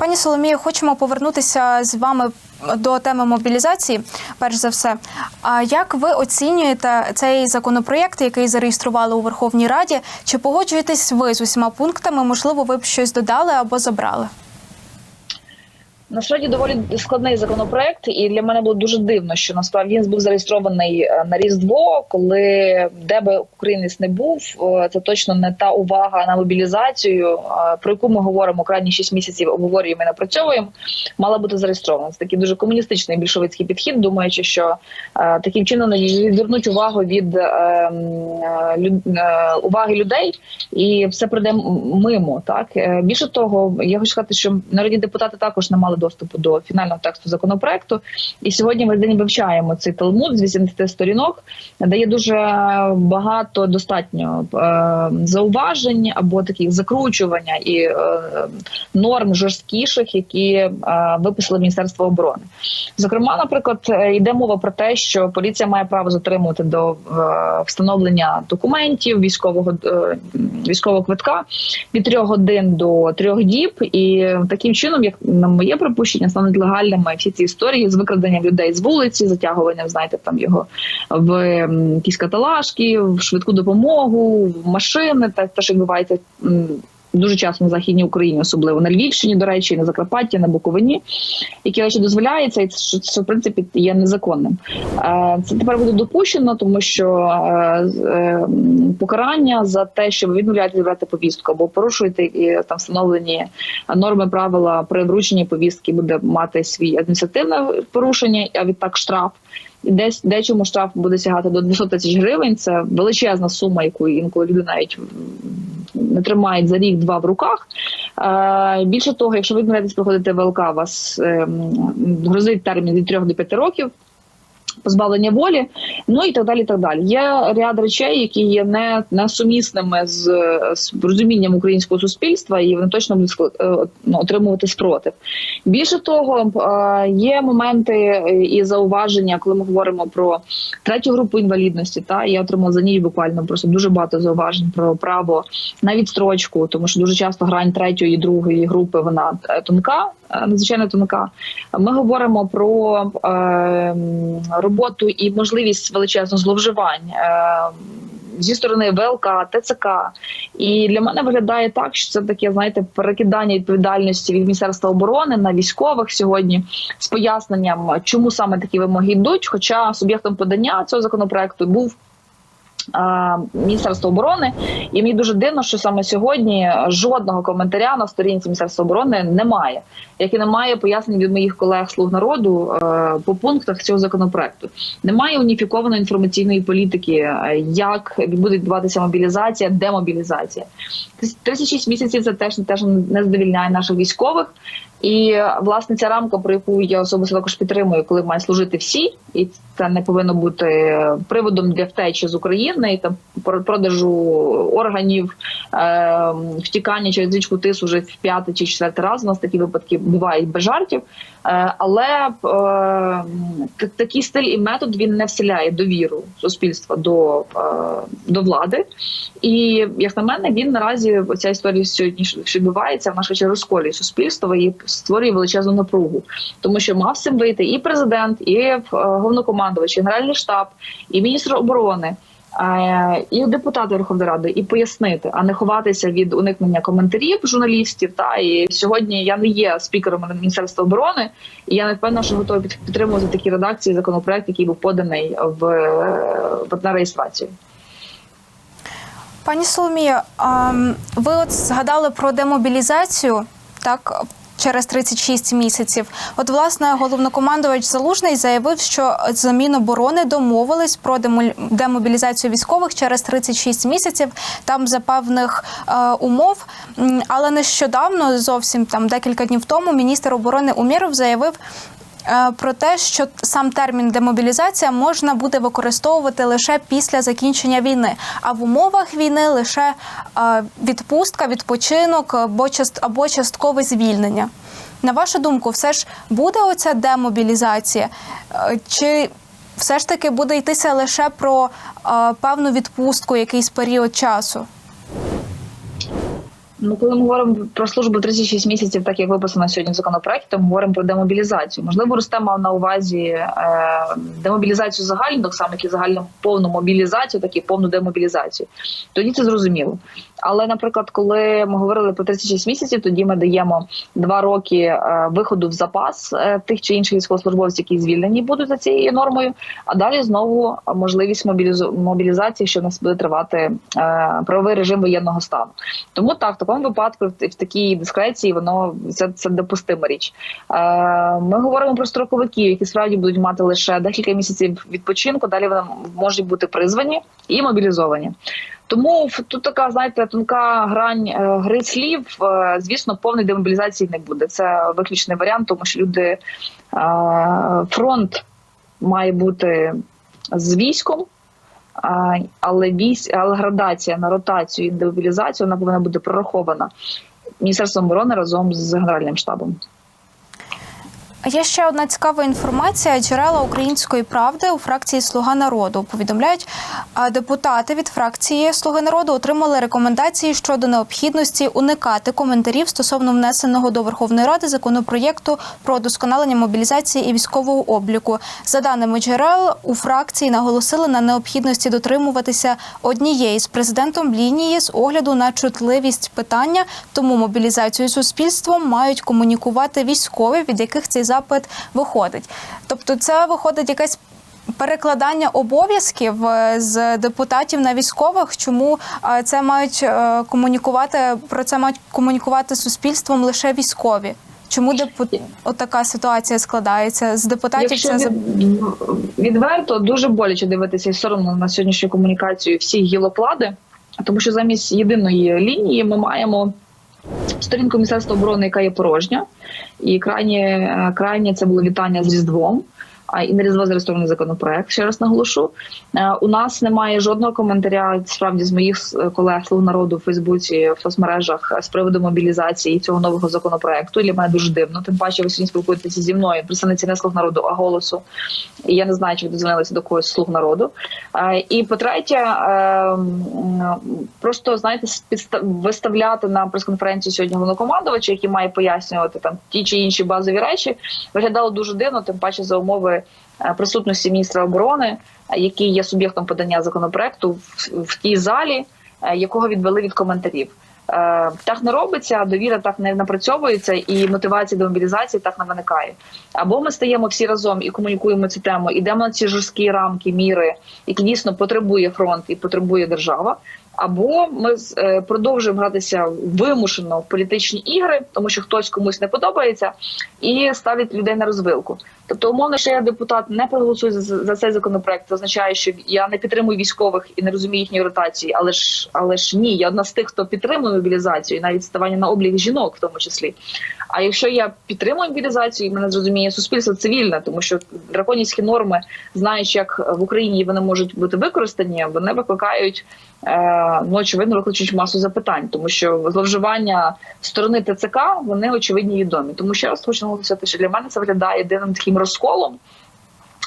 Пані Соломію, хочемо повернутися з вами до теми мобілізації. Перш за все, а як ви оцінюєте цей законопроєкт, який зареєстрували у Верховній Раді? Чи погоджуєтесь ви з усіма пунктами? Можливо, ви б щось додали або забрали? Насправді доволі складний законопроект, і для мене було дуже дивно, що насправді він був зареєстрований е, на різдво, коли де би українець не був, е, це точно не та увага на мобілізацію, е, про яку ми говоримо крайні 6 місяців, обговорюємо і напрацьовуємо. Мала бути зареєстрована. Це такий дуже комуністичний більшовицький підхід, думаючи, що таким чином відвернуть увагу від уваги людей, і все пройде мимо. Так більше того, я хочу сказати, що народні депутати також не мали доступу до фінального тексту законопроекту. І сьогодні ми день вивчаємо цей талмуд з 80 сторінок, дає дуже багато достатньо е, зауважень або таких закручування і е, норм жорсткіших, які е, виписало Міністерство оборони. Зокрема, наприклад, е, йде мова про те, що поліція має право затримувати до е, встановлення документів військового е, військового квитка від трьох годин до трьох діб, і таким чином, як на моє припущення, стануть легальними всі ці історії з викраденням людей з вулиці, затягуванням, знаєте, там його в якісь каталажки, в швидку допомогу, в машини, та те, що відбувається. Дуже часто на західній Україні, особливо на Львівщині, до речі, і на Закарпатті, на Буковині, які речі дозволяється, і це що в принципі є незаконним. Е, Це тепер буде допущено, тому що е, е, покарання за те, що ви відмовляєтесь брати повістку або порушуєте е, там встановлені норми правила при врученні повістки, буде мати свій адміністративне порушення, а відтак штраф. Десь дечому штраф буде сягати до 200 тисяч гривень. Це величезна сума, яку інколи люди навіть не тримають за рік-два в руках. Е, більше того, якщо ви відмовляєтесь проходити ВЛК, вас е, грозить термін від 3 до 5 років. Позбавлення волі, ну і так далі. так далі. Є ряд речей, які є не, не сумісними з, з розумінням українського суспільства, і вони точно будуть е, ну, отримувати спротив. Більше того, е, є моменти е, і зауваження, коли ми говоримо про третю групу інвалідності. Та я отримала за ніч буквально просто дуже багато зауважень про право на відстрочку, тому що дуже часто грань третьої і другої групи вона тонка, надзвичайно тонка. Ми говоримо про е, роботу і можливість величезного зловживань. Е, Зі сторони ВЛК, ТЦК, і для мене виглядає так, що це таке, знаєте, перекидання відповідальності від міністерства оборони на військових сьогодні з поясненням, чому саме такі вимоги йдуть. Хоча суб'єктом подання цього законопроекту був а, Міністерство оборони, і мені дуже дивно, що саме сьогодні жодного коментаря на сторінці Міністерства оборони немає, як і немає пояснень від моїх колег слуг народу е, по пунктах цього законопроекту. Немає уніфікованої інформаційної політики, е, як буде відбуватися мобілізація, демобілізація. 36 місяців це теж теж не задовільняє наших військових. І власне ця рамка, про яку я особисто також підтримую, коли мають служити всі, і це не повинно бути приводом для втечі з України і там продажу органів, е, втікання через річку Тис уже в п'ятий чи четвертий раз. У нас такі випадки бувають без жартів. Е, але е, такий стиль і метод він не вселяє довіру суспільства до, е, до влади. І як на мене, він наразі ця історія сьогодні що відбувається, вона швидше розколює суспільство і створює величезну напругу, тому що мав цим вийти і президент, і е, головнокомандувач, і генеральний штаб, і міністр оборони. е, І депутати Верховної Ради і пояснити, а не ховатися від уникнення коментарів журналістів. Та і сьогодні я не є спікером Міністерства оборони, і я не впевнена, що готові під- підтримувати такі редакції законопроект, який був поданий в, в на реєстрацію. Пані Соломія, ви от згадали про демобілізацію, так? Через 36 місяців, от власне головнокомандувач Залужний заявив, що заміну Міноборони домовились про демо- демобілізацію військових через 36 місяців, там за певних е, умов. Але нещодавно, зовсім там декілька днів тому, міністр оборони Уміров заявив, про те, що сам термін демобілізація можна буде використовувати лише після закінчення війни, а в умовах війни лише е, відпустка, відпочинок або част- часткове звільнення. На вашу думку, все ж буде оця демобілізація? Е, Чи все ж таки буде йтися лише про е, певну відпустку, якийсь період часу? Ну, коли ми говоримо про службу 36 місяців, так як виписано сьогодні в то ми говоримо про демобілізацію. Можливо, Рустем мав на увазі е, демобілізацію загальну, так само як і загальну повну мобілізацію, так і повну демобілізацію. Тоді це зрозуміло. Але, наприклад, коли ми говорили про 36 місяців, тоді ми даємо два роки е, виходу в запас е, тих чи інших військовослужбовців, які звільнені будуть за цією нормою. А далі знову можливість мобілізу- мобілізації, що в нас буде тривати е, правовий режим воєнного стану. Тому так, в такому випадку, в, такій дискреції, воно це, це допустима річ. Е, ми говоримо про строковиків, які справді будуть мати лише декілька місяців відпочинку. Далі вони можуть бути призвані і мобілізовані. Тому тут така, знаєте, тонка грань е, гри слів. Е, Звісно, повної демобілізації не буде. Це виключний варіант, тому що люди е, фронт має бути з військом. Але військ, але градація на ротацію і демобілізацію вона повинна бути прорахована Міністерством оборони разом з Генеральним штабом. Є ще одна цікава інформація. Джерела української правди у фракції Слуга народу повідомляють, депутати від фракції Слуги народу отримали рекомендації щодо необхідності уникати коментарів стосовно внесеного до Верховної Ради законопроєкту про досконалення мобілізації і військового обліку. За даними джерел, у фракції наголосили на необхідності дотримуватися однієї з президентом лінії з огляду на чутливість питання, тому мобілізацію з суспільством мають комунікувати військові, від яких цей запит виходить. Тобто, це виходить якесь. Перекладання обов'язків е, з депутатів на військових, чому е, це мають е, комунікувати про це мають комунікувати з суспільством лише військові? Чому депут... отака ситуація складається з депутатів? Якщо Це від, відверто дуже боляче дивитися і соромно на сьогоднішню комунікацію всіх гілоклади, тому що замість єдиної лінії ми маємо сторінку Міністерства оборони, яка є порожня, і крайнє, е, крайнє це було вітання з Різдвом. І на Різдво зареєстрований законопроект. Ще раз наголошу. Е, У нас немає жодного коментаря справді з моїх е, колег слуг народу в Фейсбуці в соцмережах е, з приводу мобілізації цього нового законопроекту. І Для мене дуже дивно. Тим паче, ви сьогодні спілкуєтеся зі мною, представниці не слуг народу, а голосу. І я не знаю, чи ви дозвонилися до когось слуг народу. І по-третє, просто знаєте, виставляти на прес-конференцію сьогодні головнокомандувача, який має пояснювати там ті чи інші базові речі, виглядало дуже дивно, тим паче за умови присутності міністра оборони, е, який є суб'єктом подання законопроекту в, тій залі, е, якого відвели від коментарів. Е, Так не робиться, довіра так не напрацьовується, і мотивація до мобілізації так не виникає. Або ми стаємо всі разом і комунікуємо цю тему, ідемо на ці жорсткі рамки, міри, які дійсно потребує фронт і потребує держава. Або ми е, продовжуємо гратися вимушено в політичні ігри, тому що хтось комусь не подобається, і ставить людей на розвилку. Тобто, умовно, що я депутат не проголосую за, за цей законопроект, це означає, що я не підтримую військових і не розумію їхньої ротації. Але ж але ж ні, я одна з тих, хто підтримує мобілізацію, і навіть ставання на облік жінок, в тому числі. А якщо я підтримую мобілізацію, і мене зрозуміє суспільство цивільне, тому що драконівські норми, знаючи, як в Україні вони можуть бути використані, вони викликають ну очевидно викличуть масу запитань, тому що зловживання сторони ТЦК вони очевидні відомі. Тому ще раз хочу наголосити, що для мене це виглядає єдиним таким розколом.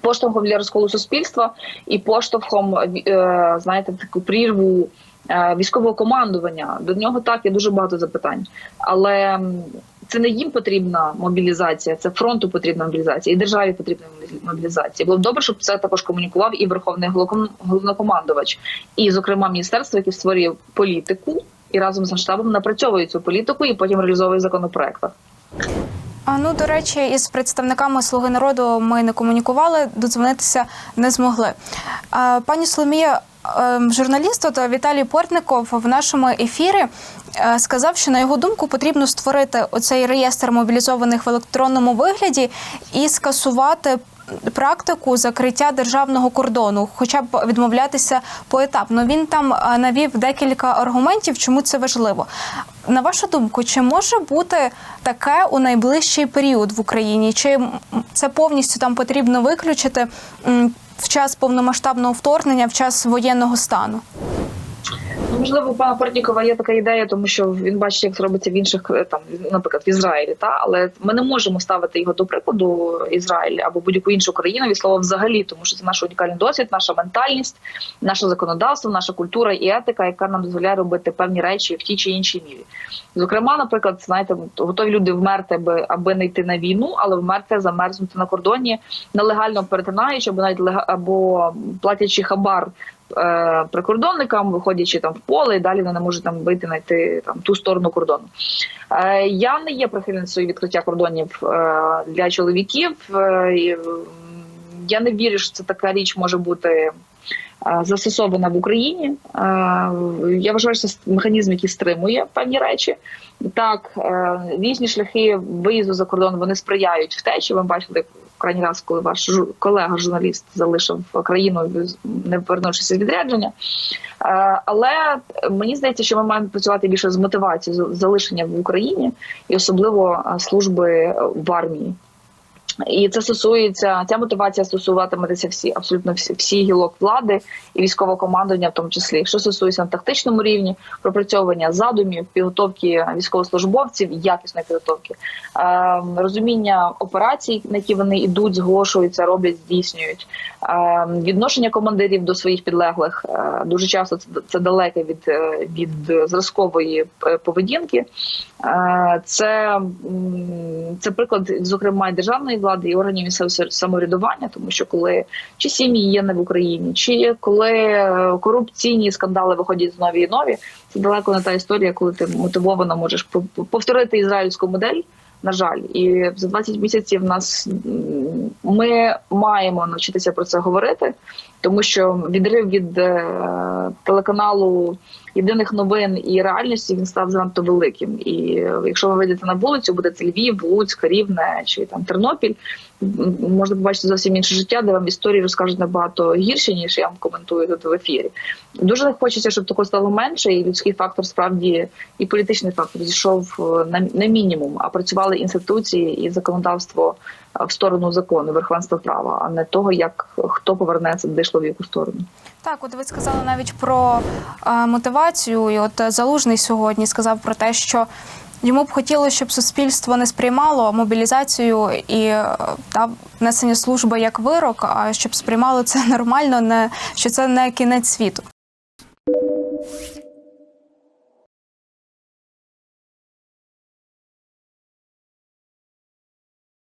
Поштовхом для розколу суспільства і поштовхом, е, знаєте, таку прірву е, військового командування. До нього так є дуже багато запитань, але це не їм потрібна мобілізація, це фронту потрібна мобілізація, і державі потрібна мобілізація. Було б добре, щоб це також комунікував і верховний головнокомандувач, і, зокрема, міністерство, яке створює політику і разом з Генштабом напрацьовує цю політику і потім реалізовує в законопроектах. А ну до речі, із представниками Слуги народу ми не комунікували, додзвонитися не змогли. А, Пані Соломія, журналіст от Віталій Портников в нашому ефірі е, сказав, що на його думку потрібно створити оцей реєстр мобілізованих в електронному вигляді і скасувати. Практику закриття державного кордону, хоча б відмовлятися поетапно. Він там е, навів декілька аргументів, чому це важливо. На вашу думку, чи може бути таке у найближчий період в Україні? Чи це повністю там потрібно виключити в час повномасштабного вторгнення, в час воєнного стану? Можливо, у пана Портнікова є така ідея, тому що він бачить, як це робиться в інших е, там, наприклад, в Ізраїлі. Та але ми не можемо ставити його до прикладу Ізраїль або будь-яку іншу країну від слова взагалі, тому що це наш унікальний досвід, наша ментальність, наше законодавство, наша культура і етика, яка нам дозволяє робити певні речі в тій чи іншій мірі. Зокрема, наприклад, знаєте, готові люди вмерти, аби, аби не йти на війну, але вмерти замерзнути на кордоні, нелегально перетинаючи або навіть або платячи хабар прикордонникам, виходячи там в поле, і далі вони можуть там вийти знайти там ту сторону кордону. Е, я не є прихильницею відкриття кордонів е, для чоловіків. Е, я не вірю, що це така річ може бути. е, Застосована в Україні. Е, Я вважаю, що це механізм, який стримує певні речі. Так, е, різні шляхи виїзду за кордон вони сприяють втечі. Ви бачили крайній раз, коли ваш колега, журналіст, залишив країну, не повернувшись з відрядження. Е, Але мені здається, що ми маємо працювати більше з мотивацією залишення в Україні і особливо е, служби в армії. І це стосується ця мотивація стосуватиметься всі абсолютно всі, всі гілок влади і військового командування, в тому числі, що стосується на тактичному рівні, пропрацьовування задумів, підготовки військовослужбовців, якісної підготовки, е, розуміння операцій, на які вони йдуть, зголошуються, роблять, здійснюють, е, відношення командирів до своїх підлеглих. Е, дуже часто це, це далеке від, е, від зразкової е, поведінки. Це, це приклад, зокрема, і державної влади і органів місцевого самоврядування, тому що коли чи сім'ї є не в Україні, чи коли е, корупційні скандали виходять знову і нові, це далеко не та історія, коли ти мотивовано можеш пов- повторити ізраїльську модель. На жаль, і за 20 місяців нас ми маємо навчитися про це говорити, тому що відрив від е, телеканалу єдиних новин і реальності він став занадто великим. І е, якщо ви вийдете на вулицю, буде це Львів, Луцьк, Рівне чи там Тернопіль, можна побачити зовсім інше життя, де вам історії розкажуть набагато гірше, ніж я вам коментую тут в ефірі. Дуже не хочеться, щоб такого стало менше, і людський фактор справді і політичний фактор зійшов е, на, на мінімум, а працювали інституції і законодавство в сторону закону, верховенства права, а не того, як хто повернеться дійшло в яку сторону. Так, от ви сказали навіть про е, мотивацію, і от залужний сьогодні сказав про те, що йому б хотілося, щоб суспільство не сприймало мобілізацію і е, та несення служби як вирок, а щоб сприймало це нормально, не що це не кінець світу.